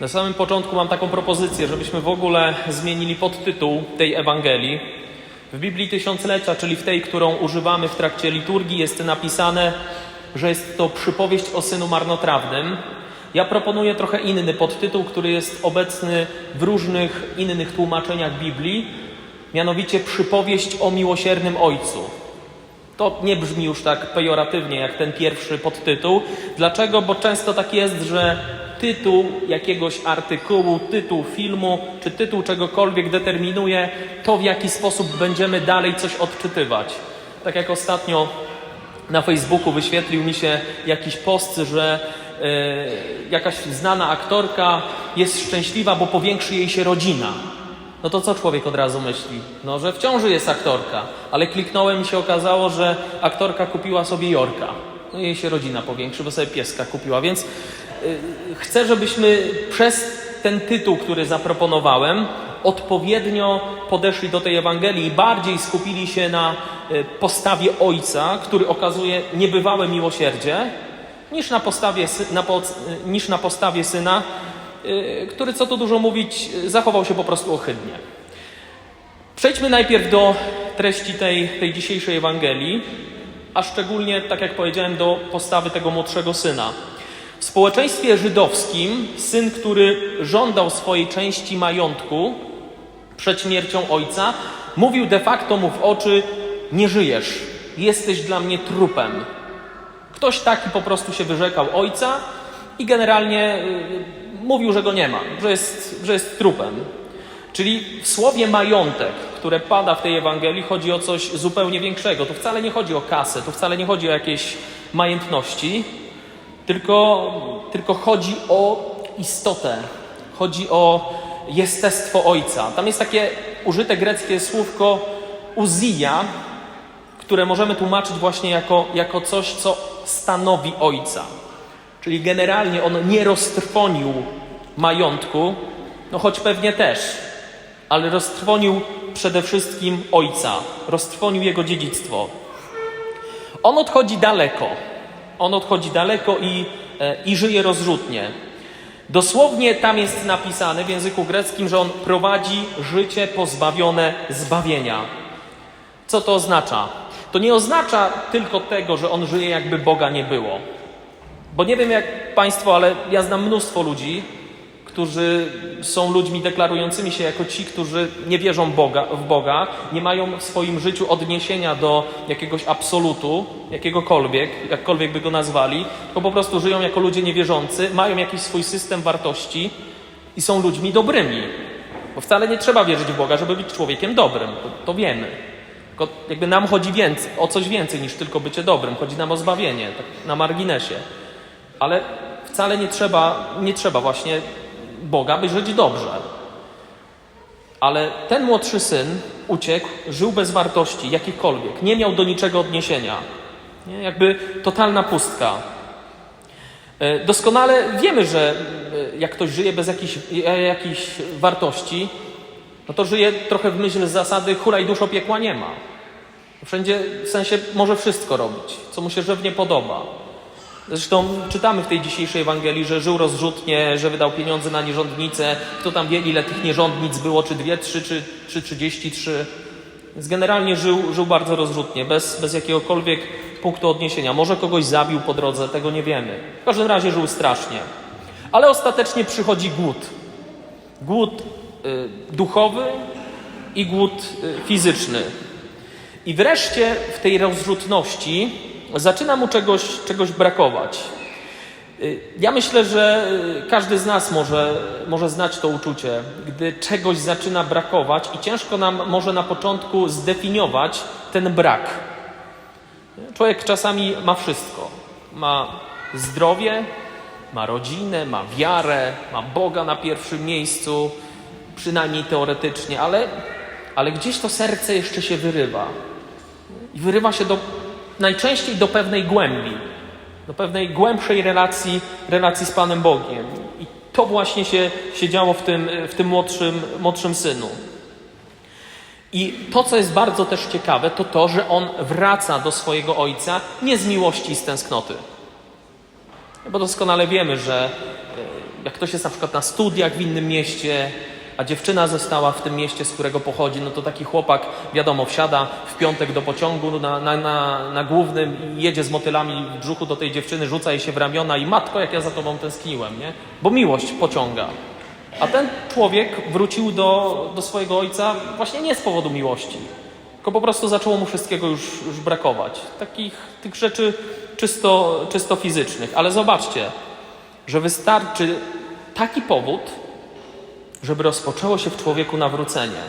Na samym początku mam taką propozycję, żebyśmy w ogóle zmienili podtytuł tej Ewangelii. W Biblii Tysiąclecia, czyli w tej, którą używamy w trakcie liturgii, jest napisane, że jest to przypowieść o synu marnotrawnym. Ja proponuję trochę inny podtytuł, który jest obecny w różnych innych tłumaczeniach Biblii, mianowicie przypowieść o miłosiernym ojcu. To nie brzmi już tak pejoratywnie jak ten pierwszy podtytuł. Dlaczego? Bo często tak jest, że tytuł jakiegoś artykułu, tytuł filmu czy tytuł czegokolwiek determinuje to, w jaki sposób będziemy dalej coś odczytywać. Tak jak ostatnio na Facebooku wyświetlił mi się jakiś post, że e, jakaś znana aktorka jest szczęśliwa, bo powiększy jej się rodzina. No to co człowiek od razu myśli? No, że w ciąży jest aktorka, ale kliknąłem i się okazało, że aktorka kupiła sobie Jorka. No jej się rodzina powiększy, bo sobie pieska kupiła, więc yy, chcę, żebyśmy przez ten tytuł, który zaproponowałem, odpowiednio podeszli do tej Ewangelii i bardziej skupili się na y, postawie Ojca, który okazuje niebywałe miłosierdzie, niż na, postawie, na, po- niż na postawie Syna, y, który, co tu dużo mówić, y, zachował się po prostu ohydnie. Przejdźmy najpierw do treści tej, tej dzisiejszej Ewangelii, a szczególnie, tak jak powiedziałem, do postawy tego młodszego syna. W społeczeństwie żydowskim syn, który żądał swojej części majątku przed śmiercią ojca, mówił de facto mu w oczy: Nie żyjesz, jesteś dla mnie trupem. Ktoś taki po prostu się wyrzekał ojca i generalnie y, mówił, że go nie ma, że jest, że jest trupem. Czyli w słowie majątek, które pada w tej Ewangelii, chodzi o coś zupełnie większego. Tu wcale nie chodzi o kasę, tu wcale nie chodzi o jakieś majątności, tylko, tylko chodzi o istotę, chodzi o jestestwo Ojca. Tam jest takie użyte greckie słówko uzija, które możemy tłumaczyć właśnie jako, jako coś, co stanowi Ojca. Czyli generalnie on nie roztrwonił majątku, no choć pewnie też, ale roztrwonił przede wszystkim Ojca, roztrwonił jego dziedzictwo. On odchodzi daleko. On odchodzi daleko i, e, i żyje rozrzutnie. Dosłownie tam jest napisane w języku greckim, że on prowadzi życie pozbawione zbawienia. Co to oznacza? To nie oznacza tylko tego, że on żyje jakby Boga nie było. Bo nie wiem jak Państwo, ale ja znam mnóstwo ludzi, którzy są ludźmi deklarującymi się jako ci, którzy nie wierzą Boga, w Boga, nie mają w swoim życiu odniesienia do jakiegoś absolutu, jakiegokolwiek, jakkolwiek by go nazwali, tylko po prostu żyją jako ludzie niewierzący, mają jakiś swój system wartości i są ludźmi dobrymi. Bo wcale nie trzeba wierzyć w Boga, żeby być człowiekiem dobrym, to, to wiemy. Tylko jakby nam chodzi więcej, o coś więcej niż tylko bycie dobrym, chodzi nam o zbawienie, tak na marginesie. Ale wcale nie trzeba, nie trzeba właśnie Boga, by żyć dobrze. Ale ten młodszy syn uciekł, żył bez wartości jakichkolwiek, nie miał do niczego odniesienia. Nie? Jakby totalna pustka. E, Doskonale wiemy, że e, jak ktoś żyje bez jakichś, e, jakichś wartości, no to żyje trochę w myśl zasady hulaj duszo piekła nie ma. Wszędzie, w sensie, może wszystko robić, co mu się żywnie podoba. Zresztą czytamy w tej dzisiejszej Ewangelii, że żył rozrzutnie, że wydał pieniądze na nierządnicę. Kto tam wie, ile tych nierządnic było, czy dwie, trzy, czy, czy trzydzieści trzy. Więc generalnie żył, żył bardzo rozrzutnie, bez, bez jakiegokolwiek punktu odniesienia. Może kogoś zabił po drodze, tego nie wiemy. W każdym razie żył strasznie. Ale ostatecznie przychodzi głód. Głód y, duchowy i głód y, fizyczny. I wreszcie w tej rozrzutności zaczyna mu czegoś, czegoś brakować. Y, Ja myślę, że y, każdy z nas może, może znać to uczucie, gdy czegoś zaczyna brakować i ciężko nam może na początku zdefiniować ten brak. Człowiek czasami ma wszystko. Ma zdrowie, ma rodzinę, ma wiarę, ma Boga na pierwszym miejscu, przynajmniej teoretycznie, ale, ale gdzieś to serce jeszcze się wyrywa. I wyrywa się do, najczęściej do pewnej głębi, do pewnej głębszej relacji, relacji z Panem Bogiem. I to właśnie się, się działo w tym, w tym młodszym, młodszym synu. I to, co jest bardzo też ciekawe, to to, że on wraca do swojego ojca nie z miłości i z tęsknoty. Bo doskonale wiemy, że e, jak ktoś jest na przykład na studiach w innym mieście, a dziewczyna została w tym mieście, z którego pochodzi, no to taki chłopak, wiadomo, wsiada w piątek do pociągu na, na, na, na głównym i jedzie z motylami w brzuchu do tej dziewczyny, rzuca jej się w ramiona i matko, jak ja za tobą tęskniłem, nie? Bo miłość pociąga. A ten człowiek wrócił do, do swojego ojca właśnie nie z powodu miłości, tylko po prostu zaczęło mu wszystkiego już, już brakować. Takich tych rzeczy czysto, czysto fizycznych. Ale zobaczcie, że wystarczy taki powód, żeby rozpoczęło się w człowieku nawrócenie.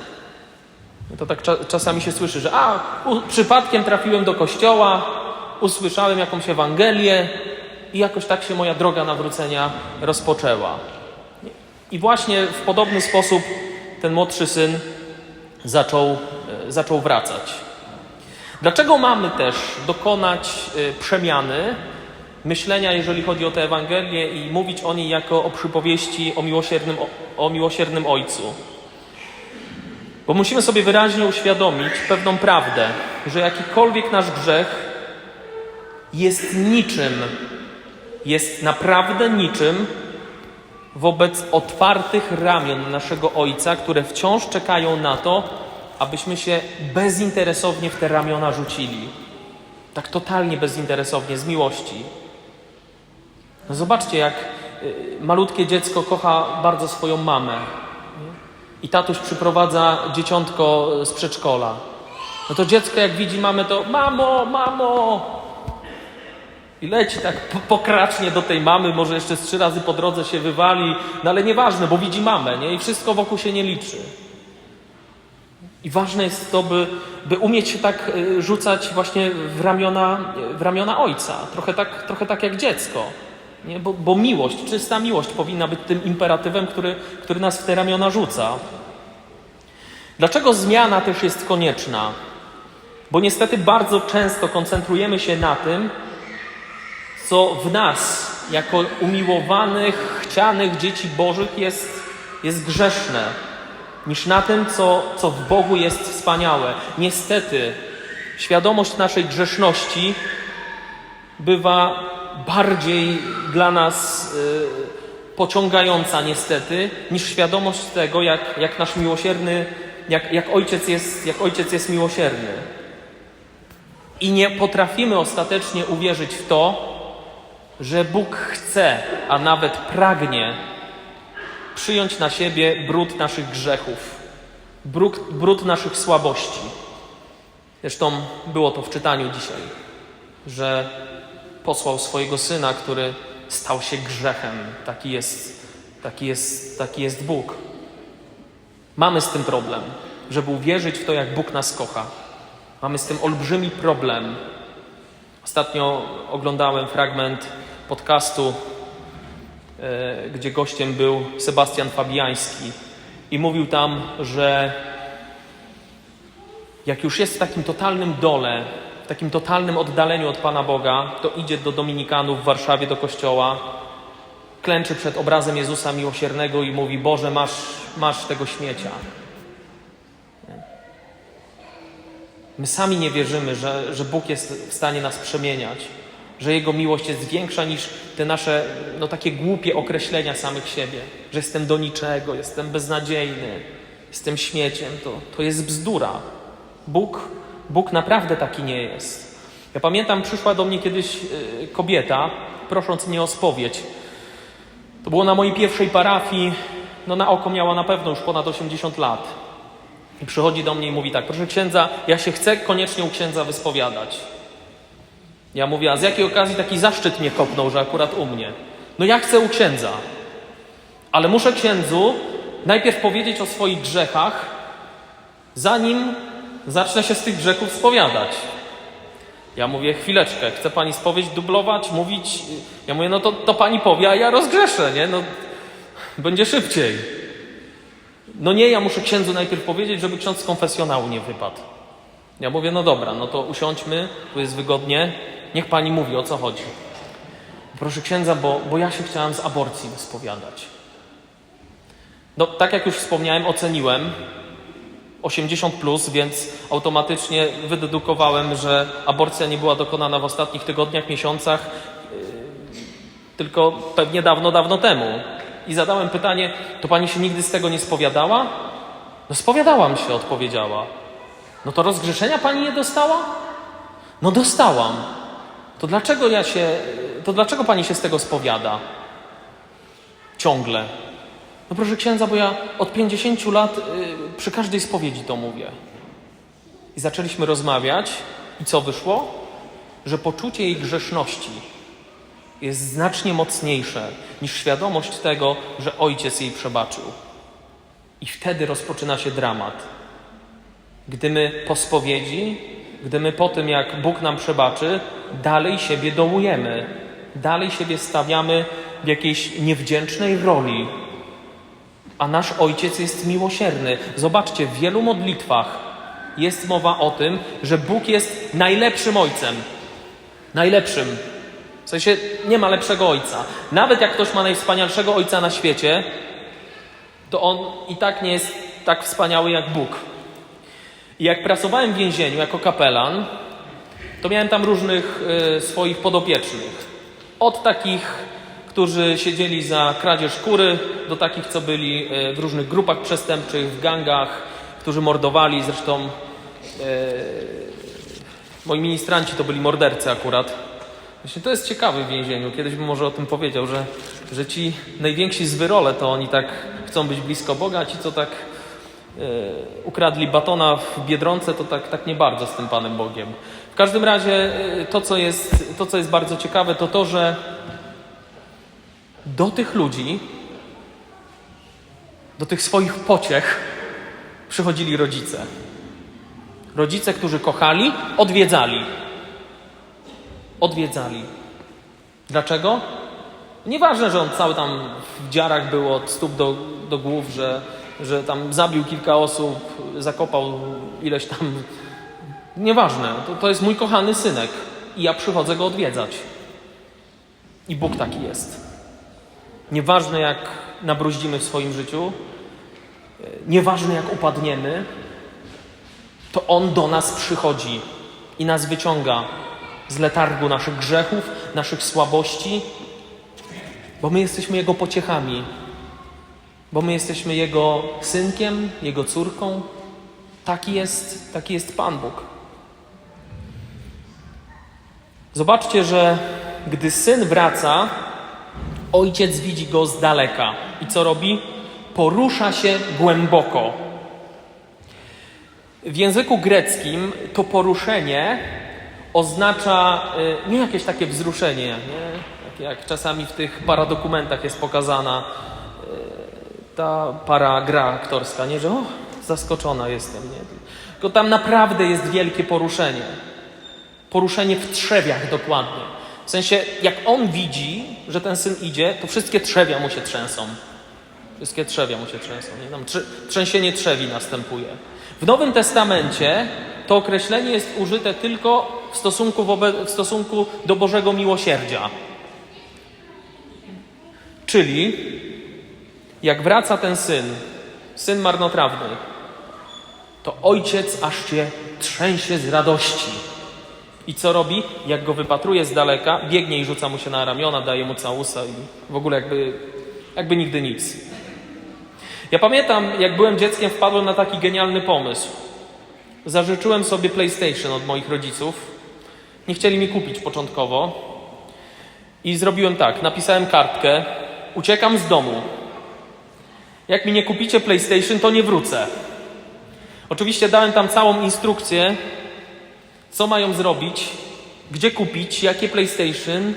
No To tak cza czasami się słyszy, że a, przypadkiem trafiłem do kościoła, usłyszałem jakąś Ewangelię i jakoś tak się moja droga nawrócenia rozpoczęła. I właśnie w podobny sposób ten młodszy syn zaczął, e, zaczął wracać. Dlaczego mamy też dokonać e, przemiany myślenia, jeżeli chodzi o tę Ewangelię i mówić o niej jako o przypowieści o miłosiernym, o miłosiernym Ojcu? Bo musimy sobie wyraźnie uświadomić pewną prawdę, że jakikolwiek nasz grzech jest niczym, jest naprawdę niczym wobec otwartych ramion naszego Ojca, które wciąż czekają na to, abyśmy się bezinteresownie w te ramiona rzucili. Tak totalnie bezinteresownie, z miłości. No zobaczcie, jak y, malutkie dziecko kocha bardzo swoją mamę. I tatuś przyprowadza dzieciątko z przedszkola. No to dziecko, jak widzi mamę, to mamo, mamo, i leci tak po- pokracznie do tej mamy, może jeszcze z trzy razy po drodze się wywali, no ale nieważne, bo widzi mamę, nie? I wszystko wokół się nie liczy. I ważne jest to, by, by umieć się tak y, rzucać właśnie w ramiona, w ramiona ojca. Trochę tak, trochę tak jak dziecko. Nie? Bo, bo miłość, czysta miłość powinna być tym imperatywem, który, który nas w te ramiona rzuca. Dlaczego zmiana też jest konieczna? Bo niestety bardzo często koncentrujemy się na tym, co w nas, jako umiłowanych, chcianych dzieci Bożych, jest, jest grzeszne, niż na tym, co, co w Bogu jest wspaniałe. Niestety, świadomość naszej grzeszności bywa bardziej dla nas y, pociągająca, niestety, niż świadomość tego, jak, jak nasz miłosierny, jak, jak, ojciec jest, jak ojciec jest miłosierny. I nie potrafimy ostatecznie uwierzyć w to, że Bóg chce, a nawet pragnie przyjąć na siebie brud naszych grzechów, brud, brud naszych słabości. Zresztą było to w czytaniu dzisiaj, że posłał swojego syna, który stał się grzechem. Taki jest, taki jest, taki jest Bóg. Mamy z tym problem, żeby uwierzyć w to, jak Bóg nas kocha. Mamy z tym olbrzymi problem. Ostatnio oglądałem fragment podcastu, e, gdzie gościem był Sebastian Fabiański i mówił tam, że jak już jest w takim totalnym dole, w takim totalnym oddaleniu od Pana Boga, to idzie do Dominikanów w Warszawie, do kościoła, klęczy przed obrazem Jezusa Miłosiernego i mówi: Boże, masz, masz tego śmiecia. My sami nie wierzymy, że, że Bóg jest w stanie nas przemieniać, że Jego miłość jest większa niż te nasze no, takie głupie określenia samych siebie, że jestem do niczego, jestem beznadziejny, jestem śmieciem. To, to jest bzdura. Bóg, Bóg naprawdę taki nie jest. Ja pamiętam, przyszła do mnie kiedyś y, kobieta, prosząc mnie o spowiedź. To było na mojej pierwszej parafii, no na oko miała na pewno już ponad 80 lat. I przychodzi do mnie i mówi tak, proszę księdza, ja się chcę koniecznie u księdza wyspowiadać. Ja mówię, a z jakiej okazji taki zaszczyt mnie kopnął, że akurat u mnie? No ja chcę u księdza, ale muszę księdzu najpierw powiedzieć o swoich grzechach, zanim zacznę się z tych grzechów spowiadać. Ja mówię, chwileczkę, chce pani spowiedź dublować, mówić? Ja mówię, no to, to pani powie, a ja rozgrzeszę, nie? No, będzie szybciej. No nie, ja muszę księdzu najpierw powiedzieć, żeby ksiądz z konfesjonału nie wypadł. Ja mówię, no dobra, no to usiądźmy, tu jest wygodnie, niech pani mówi, o co chodzi. Proszę księdza, bo, bo ja się chciałam z aborcji wyspowiadać. No, tak jak już wspomniałem, oceniłem 80, plus, więc automatycznie wydedukowałem, że aborcja nie była dokonana w ostatnich tygodniach, miesiącach. tylko pewnie dawno, dawno temu. I zadałem pytanie: To pani się nigdy z tego nie spowiadała? No, spowiadałam się, odpowiedziała. No to rozgrzeszenia pani nie dostała? No, dostałam. To dlaczego ja się, to dlaczego pani się z tego spowiada? Ciągle. No proszę księdza, bo ja od 50 lat y, przy każdej spowiedzi to mówię. I zaczęliśmy rozmawiać i co wyszło? Że poczucie jej grzeszności jest znacznie mocniejsze niż świadomość tego, że ojciec jej przebaczył. I wtedy rozpoczyna się dramat. Gdy my po spowiedzi, gdy my po tym, jak Bóg nam przebaczy, dalej siebie dołujemy, dalej siebie stawiamy w jakiejś niewdzięcznej roli. A nasz ojciec jest miłosierny. Zobaczcie, w wielu modlitwach jest mowa o tym, że Bóg jest najlepszym ojcem. Najlepszym. W sensie nie ma lepszego ojca. Nawet jak ktoś ma najwspanialszego ojca na świecie, to on i tak nie jest tak wspaniały jak Bóg. I jak pracowałem w więzieniu jako kapelan, to miałem tam różnych y, swoich podopiecznych. Od takich, którzy siedzieli za kradzież kury, do takich, co byli y, w różnych grupach przestępczych, w gangach, którzy mordowali. Zresztą y, moi ministranci to byli mordercy akurat. Właśnie to jest ciekawe w więzieniu. Kiedyś bym może o tym powiedział, że, że ci najwięksi zwyrole to oni tak chcą być blisko Boga, a ci co tak e, ukradli batona w Biedronce, to tak, tak nie bardzo z tym Panem Bogiem. W każdym razie e, to co, jest, to, co jest bardzo ciekawe, to to, że do tych ludzi, do tych swoich pociech przychodzili rodzice. Rodzice, którzy kochali, odwiedzali odwiedzali. Dlaczego? Nieważne, że on cały tam w dziarach był od stóp do, do głów, że, że tam zabił kilka osób, zakopał ileś tam. Nieważne, to, to jest mój kochany synek i ja przychodzę go odwiedzać. I Bóg taki jest. Nieważne jak nabruździmy w swoim życiu, nieważne jak upadniemy, to On do nas przychodzi i nas wyciąga z letargu naszych grzechów, naszych słabości, bo my jesteśmy Jego pociechami, bo my jesteśmy Jego synkiem, Jego córką. Taki jest, taki jest Pan Bóg. Zobaczcie, że gdy syn wraca, ojciec widzi go z daleka. I co robi? Porusza się głęboko. W języku greckim to poruszenie oznacza y, nie jakieś takie wzruszenie, nie? Jak czasami w tych paradokumentach jest pokazana y, ta para gra aktorska, nie? Że o, zaskoczona jestem, nie? Tylko tam naprawdę jest wielkie poruszenie. Poruszenie w trzewiach dokładnie. W sensie, jak on widzi, że ten syn idzie, to wszystkie trzewia mu się trzęsą. Wszystkie trzewia mu się trzęsą. Nie? Tam tr trzęsienie trzewi następuje. W Nowym Testamencie to określenie jest użyte tylko w stosunku, w stosunku do Bożego miłosierdzia. Czyli jak wraca ten syn, syn marnotrawny, to ojciec aż się trzęsie z radości. I co robi? Jak go wypatruje z daleka, biegnie i rzuca mu się na ramiona, daje mu całusa i w ogóle jakby, jakby nigdy nic. Ja pamiętam, jak byłem dzieckiem, wpadłem na taki genialny pomysł. Zażyczyłem sobie PlayStation od moich rodziców. Nie chcieli mi kupić początkowo. I zrobiłem tak: napisałem kartkę, uciekam z domu. Jak mi nie kupicie PlayStation, to nie wrócę. Oczywiście dałem tam całą instrukcję, co mają zrobić, gdzie kupić, jakie PlayStation,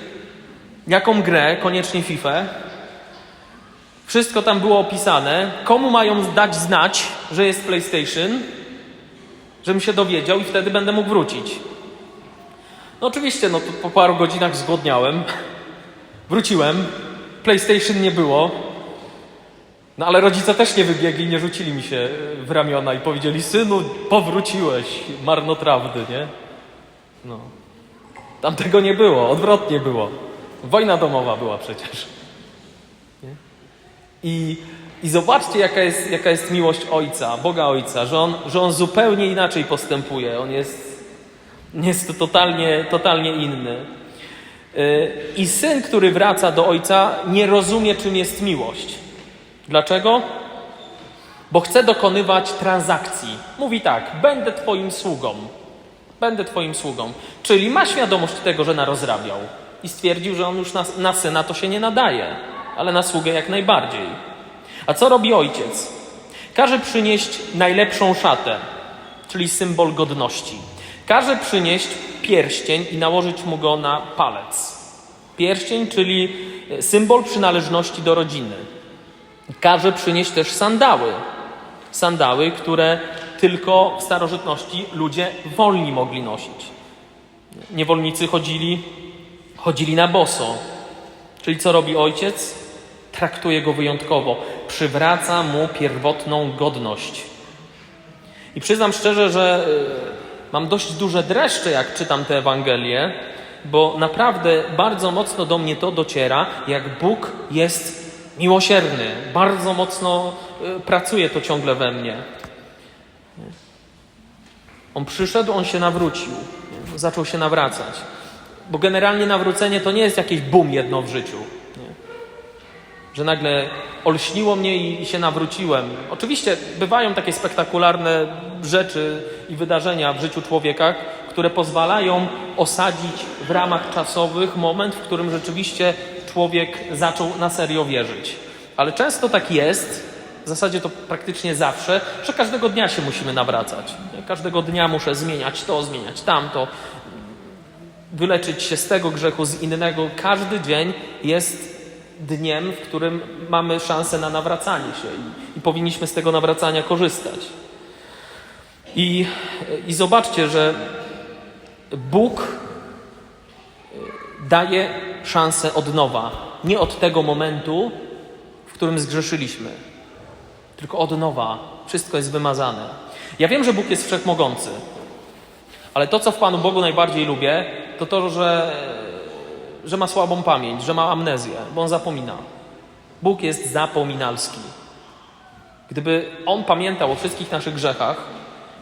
jaką grę, koniecznie FIFA. Wszystko tam było opisane. Komu mają dać znać, że jest PlayStation, żebym się dowiedział i wtedy będę mógł wrócić. No oczywiście, no po paru godzinach zgłodniałem. Wróciłem. PlayStation nie było. No ale rodzice też nie wybiegli, nie rzucili mi się w ramiona i powiedzieli: Synu, powróciłeś, marnotrawdy, nie? No. Tam tego nie było, odwrotnie było. Wojna domowa była przecież. Nie? I, I zobaczcie, jaka jest, jaka jest miłość Ojca, Boga Ojca, że on, że on zupełnie inaczej postępuje. On jest, jest to totalnie, totalnie inny. Y, I syn, który wraca do ojca, nie rozumie, czym jest miłość. Dlaczego? Bo chce dokonywać transakcji. Mówi tak: Będę Twoim sługą. Będę Twoim sługą. Czyli ma świadomość tego, że narozrabiał. I stwierdził, że on już na, na syna to się nie nadaje, ale na sługę jak najbardziej. A co robi ojciec? Każe przynieść najlepszą szatę, czyli symbol godności. Każe przynieść pierścień i nałożyć mu go na palec. Pierścień, czyli symbol przynależności do rodziny. Każe przynieść też sandały. Sandały, które tylko w starożytności ludzie wolni mogli nosić. Niewolnicy chodzili, chodzili na boso. Czyli co robi ojciec? Traktuje go wyjątkowo. Przywraca mu pierwotną godność. I przyznam szczerze, że y, mam dość duże dreszcze, jak czytam tę Ewangelię, bo naprawdę bardzo mocno do mnie to dociera, jak Bóg jest miłosierny. Bardzo mocno y, pracuje to ciągle we mnie. On przyszedł, on się nawrócił, nie? zaczął się nawracać. Bo generalnie nawrócenie to nie jest jakieś bum jedno w życiu. Nie? Że nagle olśniło mnie i, i się nawróciłem. Oczywiście bywają takie spektakularne rzeczy i wydarzenia w życiu człowieka, które pozwalają osadzić w ramach czasowych moment, w którym rzeczywiście człowiek zaczął na serio wierzyć. Ale często tak jest, w zasadzie to praktycznie zawsze, że każdego dnia się musimy nawracać. Każdego dnia muszę zmieniać to, zmieniać tamto, wyleczyć się z tego grzechu, z innego. Każdy dzień jest dniem, w którym mamy szansę na nawracanie się i, i powinniśmy z tego nawracania korzystać. I, I zobaczcie, że Bóg daje szansę od nowa. Nie od tego momentu, w którym zgrzeszyliśmy, tylko od nowa. Wszystko jest wymazane. Ja wiem, że Bóg jest wszechmogący, ale to, co w Panu Bogu najbardziej lubię, to to, że, że ma słabą pamięć, że ma amnezję, bo on zapomina. Bóg jest zapominalski. Gdyby On pamiętał o wszystkich naszych grzechach,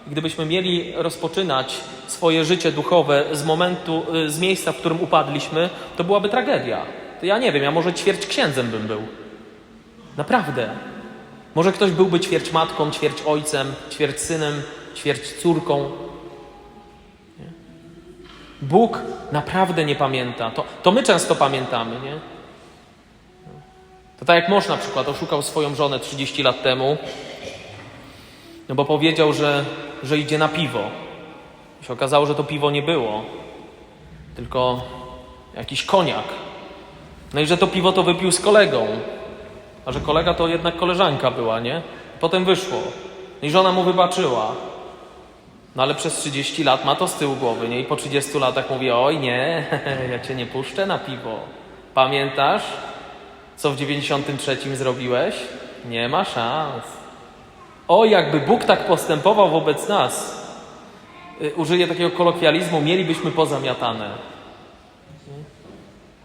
gdybyśmy mieli rozpoczynać swoje życie duchowe z momentu, y, z miejsca, w którym upadliśmy, to byłaby tragedia. To ja nie wiem, ja może ćwierć księdzem bym był. Naprawdę. Może ktoś byłby ćwierć matką, ćwierć ojcem, ćwierć synem, ćwierć córką. Nie? Bóg naprawdę nie pamięta. To, to my często pamiętamy, nie? To tak jak mąż na przykład oszukał swoją żonę 30 lat temu, no bo powiedział, że, że idzie na piwo. I się okazało, że to piwo nie było, tylko jakiś koniak. No i że to piwo to wypił z kolegą, a że kolega to jednak koleżanka była, nie? Potem wyszło. I żona mu wybaczyła. No ale przez 30 lat ma to z tyłu głowy, nie? I po 30 latach mówi, oj nie, ja cię nie puszczę na piwo. Pamiętasz, co w 93 zrobiłeś? Nie ma szans. O, jakby Bóg tak postępował wobec nas, y, użyję takiego kolokwializmu, mielibyśmy pozamiatane.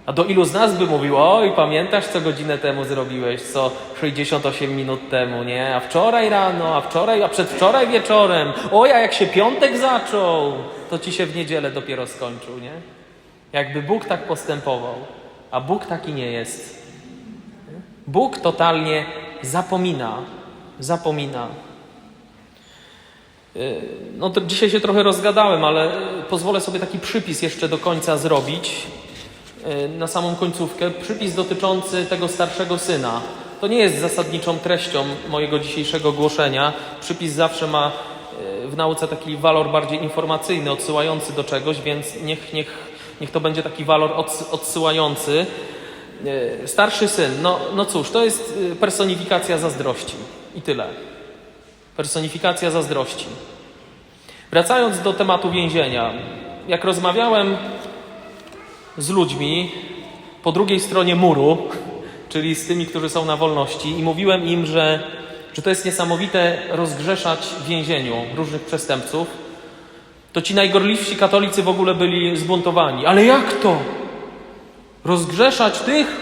A do ilu z nas by mówił, oj, pamiętasz, co godzinę temu zrobiłeś, co 68 minut temu, nie? A wczoraj rano, a wczoraj, a przedwczoraj wieczorem, oj, a jak się piątek zaczął, to ci się w niedzielę dopiero skończył, nie? Jakby Bóg tak postępował, a Bóg taki nie jest. Bóg totalnie zapomina, zapomina. Yy, No to dzisiaj się trochę rozgadałem, ale pozwolę sobie taki przypis jeszcze do końca zrobić, na samą końcówkę. Przypis dotyczący tego starszego syna. To nie jest zasadniczą treścią mojego dzisiejszego głoszenia. Przypis zawsze ma yy, w nauce taki walor bardziej informacyjny, odsyłający do czegoś, więc niech, niech, niech to będzie taki walor ods- odsyłający. Yy, Starszy syn, no, no cóż, to jest personifikacja zazdrości i tyle. Personifikacja zazdrości. Wracając do tematu więzienia, jak rozmawiałem z ludźmi po drugiej stronie muru, czyli z tymi, którzy są na wolności, i mówiłem im, że, że to jest niesamowite rozgrzeszać w więzieniu różnych przestępców, to ci najgorliwsi katolicy w ogóle byli zbuntowani. Ale jak to? Rozgrzeszać tych,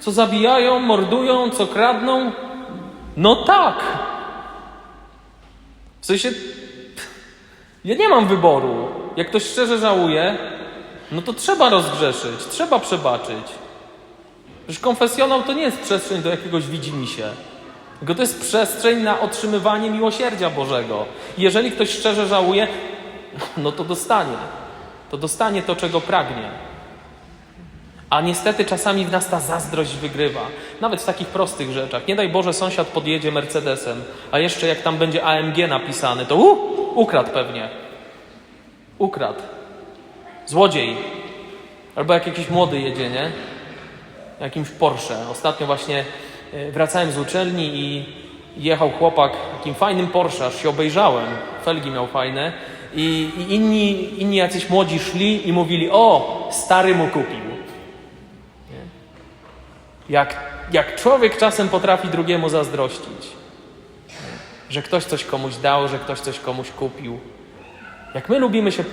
co zabijają, mordują, co kradną? No tak! W sensie, ja nie mam wyboru. Jak ktoś szczerze żałuje, no to trzeba rozgrzeszyć, trzeba przebaczyć. Przecież konfesjonał to nie jest przestrzeń do jakiegoś widzimisię. Tylko to jest przestrzeń na otrzymywanie miłosierdzia Bożego. Jeżeli ktoś szczerze żałuje, no to dostanie. To dostanie to, czego pragnie. A niestety czasami w nas ta zazdrość wygrywa. Nawet w takich prostych rzeczach. Nie daj Boże, sąsiad podjedzie Mercedesem, a jeszcze jak tam będzie AMG napisane, to uh, ukradł pewnie. Ukradł. Złodziej. Albo jak jakiś młody jedzie, nie? Jakimś Porsche. Ostatnio właśnie e, wracałem z uczelni i jechał chłopak takim fajnym Porsche, aż się obejrzałem. Felgi miał fajne. I, i inni, inni jacyś młodzi szli i mówili, o, stary mu kupił. Nie? Jak, jak człowiek czasem potrafi drugiemu zazdrościć. Że ktoś coś komuś dał, że ktoś coś komuś kupił. Jak my lubimy się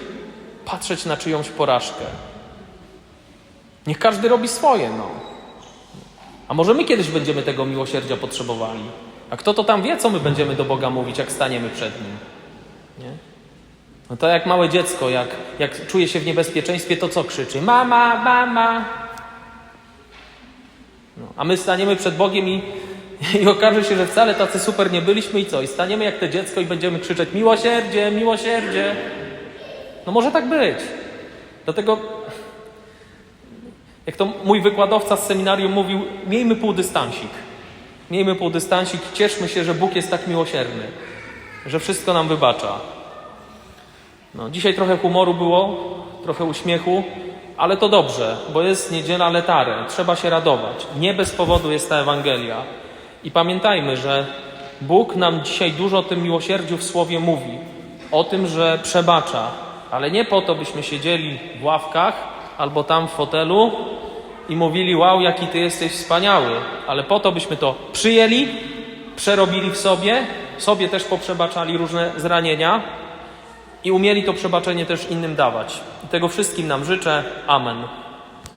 patrzeć na czyjąś porażkę. Niech każdy robi swoje, no. A może my kiedyś będziemy tego miłosierdzia potrzebowali? A kto to tam wie, co my będziemy do Boga mówić, jak staniemy przed Nim? Nie? No to jak małe dziecko, jak, jak czuje się w niebezpieczeństwie, to co krzyczy? Mama, mama! No, a my staniemy przed Bogiem i, i okaże się, że wcale tacy super nie byliśmy i co? I staniemy jak te dziecko i będziemy krzyczeć miłosierdzie, miłosierdzie. No może tak być. Dlatego, jak to mój wykładowca z seminarium mówił, miejmy półdystansik. Miejmy półdystansik, cieszmy się, że Bóg jest tak miłosierny, że wszystko nam wybacza. No, dzisiaj trochę humoru było, trochę uśmiechu, ale to dobrze, bo jest niedziela letare, trzeba się radować. Nie bez powodu jest ta Ewangelia. I pamiętajmy, że Bóg nam dzisiaj dużo o tym miłosierdziu w Słowie mówi. O tym, że przebacza, ale nie po to, byśmy siedzieli w ławkach albo tam w fotelu i mówili, wow, jaki Ty jesteś wspaniały, ale po to, byśmy to przyjęli, przerobili w sobie, sobie też poprzebaczali różne zranienia i umieli to przebaczenie też innym dawać. I tego wszystkim nam życzę. Amen.